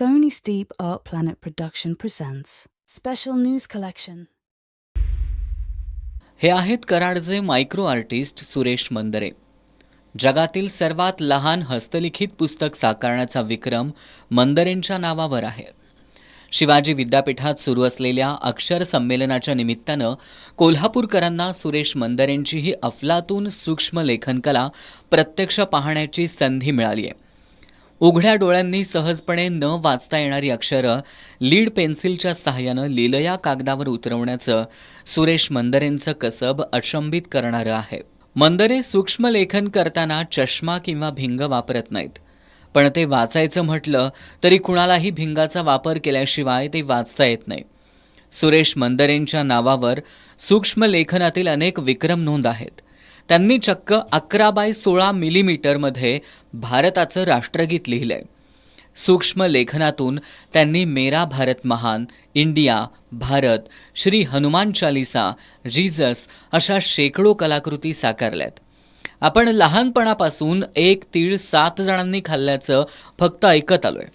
Sony's Deep Art Planet production presents special news collection. हे आहेत कराडचे micro artist Suresh मंदरे. जगातील सर्वात लहान हस्तलिखित पुस्तक साकारण्याचा विक्रम मंदरेंच्या नावावर आहे. शिवाजी विद्यापीठात सुरू असलेल्या अक्षर संमेलनाच्या निमित्तानं कोल्हापूरकरांना सुरेश मंदरेंची ही अफलातून सूक्ष्म लेखनकला प्रत्यक्ष पाहण्याची संधी मिळाली आहे उघड्या डोळ्यांनी सहजपणे न वाचता येणारी अक्षरं लीड पेन्सिलच्या सहाय्यानं लिलया कागदावर उतरवण्याचं सुरेश मंदरेंचं कसब अचंबित करणारं आहे. मंदरे सूक्ष्म लेखन करताना चष्मा किंवा भिंग वापरत नाहीत. पण ते वाचायचं म्हटलं तरी कुणालाही भिंगाचा वापर केल्याशिवाय ते वाचता येत नाही. सुरेश मंदरेंच्या नावावर सूक्ष्म लेखनातील अनेक विक्रम नोंद आहेत. त्यांनी चक्क अकरा बाय सोळा मिलीमीटरमध्ये भारताचं राष्ट्रगीत लिहिलंय. सूक्ष्म लेखनातून त्यांनी मेरा भारत महान इंडिया भारत श्री हनुमान चालिसा जीजस अशा शेकडो कलाकृती साकारल्यात. आपण लहानपणापासून एक तीळ सात जणांनी खाल्ल्याचं फक्त ऐकत आलोय.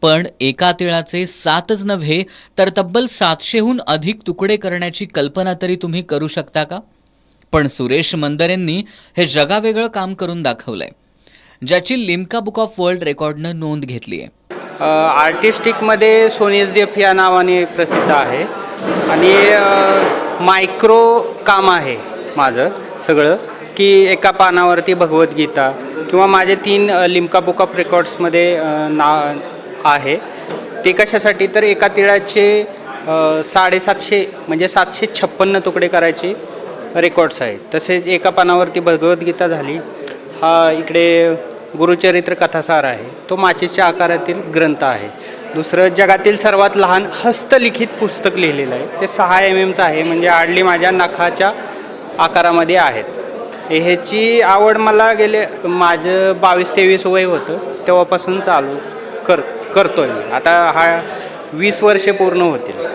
पण एका तिळाचे सातच नव्हे तर तब्बल सातशेहून अधिक तुकडे करण्याची कल्पना तरी तुम्ही करू शकता का? पण सुरेश मंदरेंनी हे जगावेगळं काम करून दाखवलंय ज्याची लिम्का बुक ऑफ वर्ल्ड रेकॉर्डनं नोंद घेतली आहे. आर्टिस्टिकमध्ये सोनीज देफ या नावाने प्रसिद्ध आहे आणि मायक्रो काम आहे माझं सगळं की एका पानावरती भगवद्गीता किंवा माझे तीन लिम्का बुक ऑफ रेकॉर्ड्समध्ये ना आहे. ते कशासाठी? तर एका तिळाचे साडेसातशे म्हणजे सातशे छप्पन्न तुकडे करायचे. रेकॉर्ड्स आहेत. तसेच एका पानावरती भगवद्गीता झाली. हा इकडे गुरुचरित्र कथासार आहे. तो माचीसच्या आकारातील ग्रंथ आहे. दुसरं जगातील सर्वात लहान हस्तलिखित पुस्तक लिहिलेलं आहे. ते सहा एम एमचं आहे म्हणजे आडली माझ्या नखाच्या आकारामध्ये आहेत. ह्याची आवड मला गेले माझं बावीस तेवीस वय होतं. तेव्हापासून चालू कर करतो मी. आता हा वीस वर्षे पूर्ण होतील.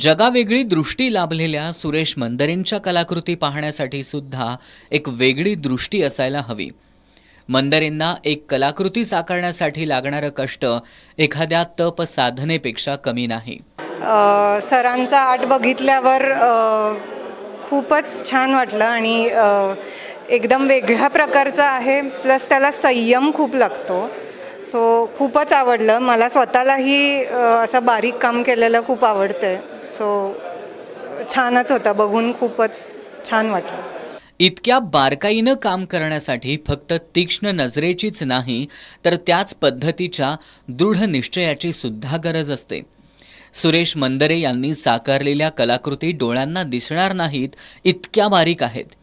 जगावेगळी दृष्टी लाभलेल्या सुरेश मंदरेंच्या कलाकृती पाहण्यासाठी सुद्धा एक वेगळी दृष्टी असायला हवी. मंदरेंना एक कलाकृती साकारण्यासाठी लागणारं कष्ट एखाद्या तप साधनेपेक्षा कमी नाही. सरांचा आर्ट बघितल्यावर खूपच छान वाटलं आणि एकदम वेगळ्या प्रकारचं आहे प्लस त्याला संयम खूप लागतो. सो खूपच आवडलं. मला स्वतःलाही असं बारीक काम केलेलं खूप आवडतं सो छानच होता बघून खूपच छान वाटलं. इतक्या बारकाईनं काम करण्यासाठी फक्त तीक्ष्ण नजरेचीच नाही तर त्याच पद्धतीच्या दृढ निश्चयाची सुद्धा गरज असते. सुरेश मंदरे यांनी साकारलेल्या कलाकृती डोळ्यांना दिसणार नाहीत इतक्या बारीक आहेत.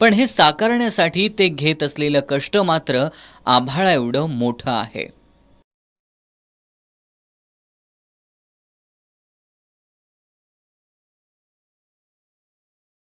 पण हे साकारण्यासाठी ते घेत असलेलं कष्ट मात्र आभाळा एवढं मोठं आहे.